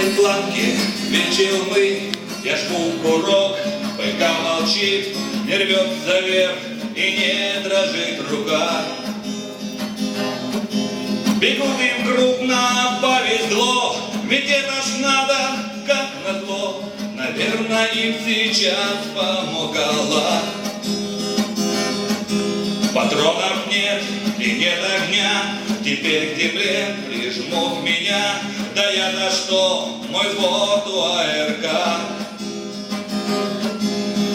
красной планке Венчил мы, я жму курок ПК молчит, не рвется вверх И не дрожит рука. Бегут им крупно повезло Ведь это ж надо, как назло. Наверное, им сейчас помог Аллах Патронов нет и нет огня Теперь к земле прижмут меня. Да я-то что, мой взвод у АРК.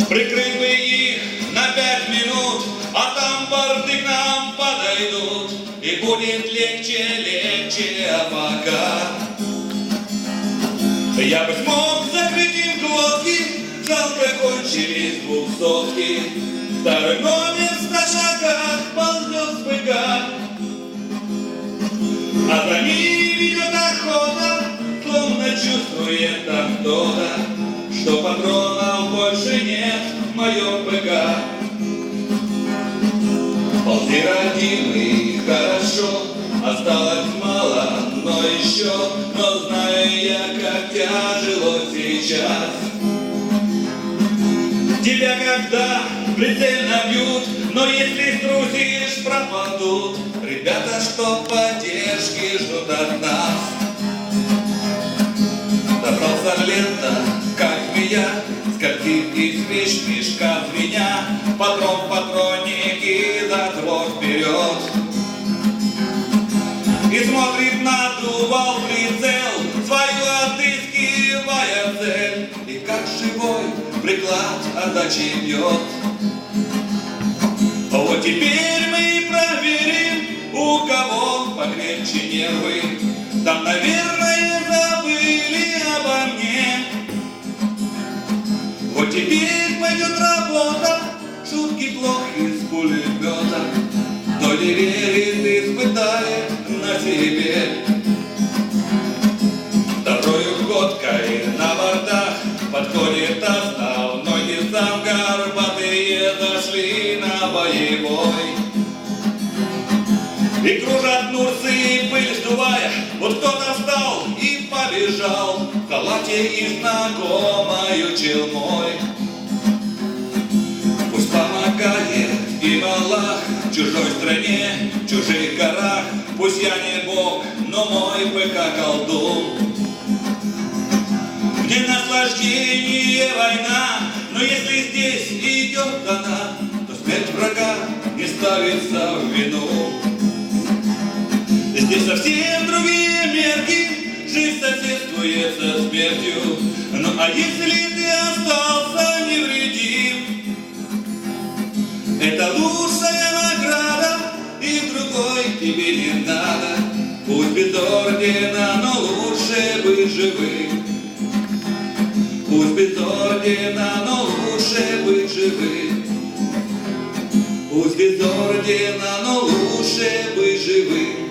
Прикрыть бы их на пять минут А там борты к нам подойдут. И будет легче, легче, а пока. Я бы смог закрыть им глотки Жалко кончились двухсотки. Второй номер А ведет охота Словно чувствует там кто-то Что патронов больше нет в моем ПК Ползи, родимый, хорошо Осталось мало, но еще Но знаю я, как тяжело сейчас. Тебя когда прицельно бьют, но если струсишь, пропадут. Ребята, что поддержки ждут от нас. Добрался лента, как Скользит и свеч мешка звеня Патрон в патронник и затвор вперед. И смотрит на дувал прицел приклад отдачи бьет Вот теперь мы проверим У кого покрепче нервы. Там, наверное, забыли обо мне. Вот теперь пойдет работа Шутки плохи с пулемета зашли на боевой. И кружат нурсы, и пыль сдувая Вот кто-то встал и побежал. В халате и знакомою челмой. Пусть помогает и Аллах В чужой стране, в чужих горах. Пусть я не бог, но мой ПК колдун. Где наслаждение война, ставится в вину. Здесь совсем другие мерки, жизнь соседствует со смертью. Ну а если ты остался невредим, это лучшая награда, и другой тебе не надо. Пусть без ордена, но лучше быть живым. Пусть без ордена, но лучше быть живым. Пусть без ордена, но лучше быть живым.